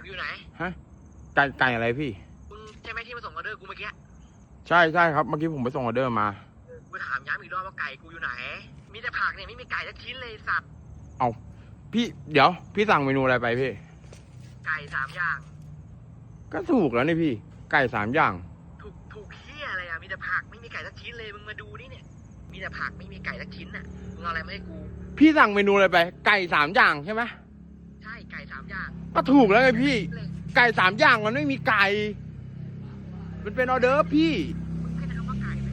กูอยู่ไหนฮะไก่ไก่อะไรพี่ มึงใช่ไหมที่มาส่งออเดอร์กูเมื่อกี้ใช่ใช่ครับเมื่อกี้ผมไปส่งออเดอร์มาเออกูถามย้ำอีกรอบว่าไก่กูอยู่ไหน มีแต่ผักเนี่ยไม่มีไก่สักชิ้นเลยสัตว์พี่เดี๋ยว พี่สั่งเมนูอะไรไปพี่ ไก่สามอย่าง ก็ถูกแล้วนี่พี่ ไก่สามอย่าง ถูกถูกเฮียอะไรอะมีแต่ผักไม่มีไก่สักชิ้นเลยมึงมาดูนี่เนี่ย มีแต่ผักไม่มีไก่สักชิ้นน่ะมึงเอาอะไรมาให้กู พี่สั่งเมนูอะไรไป ไก่สามอย่างใช่ไหมใช่ ไก่สามอย่างก็ถูกแล้วไงพี่ เลยไก่สามอย่างมันไม่มีไก่ มันเป็นออเดอร์ฟพี่ มึงแค่คำว่าไก่ไหม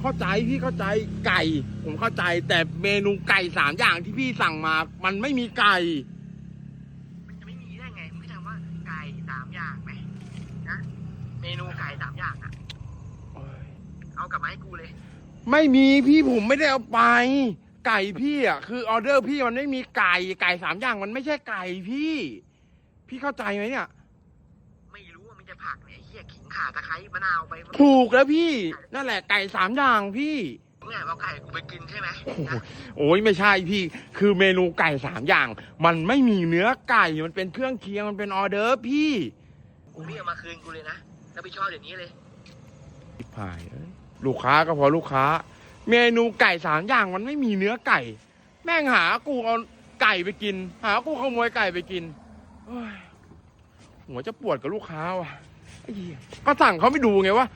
เข้าใจพี่เข้าใจไก่ ผมเข้าใจแต่เมนูไก่สามอย่างที่พี่สั่งมา มันไม่มีไก่ มันจะไม่มีได้ไงมึงแค่คำว่าไก่สามอย่างไหมนะเมนูไก่สามอย่างอะเอากลับมาให้กูเลย ไม่มีพี่ผมไม่ได้เอาไป ไก่พี่อะคือออเดอร์พี่มันไม่มีไก่ไก่สามอย่างมันไม่ใช่ไก่พี่ พี่เข้าใจไหมเนี่ย ไม่รู้ว่ามีแต่ผักเนี่ยไอ้เฮียขิงข่าตะไคร้มะนาวไปถูกแล้วพี่ นั่นแหละไก่สามอย่างพี่มึงแอบเอาไก่กูไปกินใช่ไหมโอ้โหโอ้ยไม่ใช่พี่ คือเมนูไก่สามอย่าง มันไม่มีเนื้อไก่มันเป็นเครื่องเคียงมันเป็นออเดอร์ฟพี่ กูรีบเอามาคืนกูเลยนะแล้วไปชอบเดี๋ยวนี้เลย ชิบหายเอ้ยลูกค้าก็พอลูกค้า เมนูไก่สามอย่างมันไม่มีเนื้อไก่ แม่งหากูเอาไก่ไปกิน หากูขโมยไก่ไปกินหัวจะปวดกับลูกค้าว่ะก็สั่งเขาไม่ดูไงว่า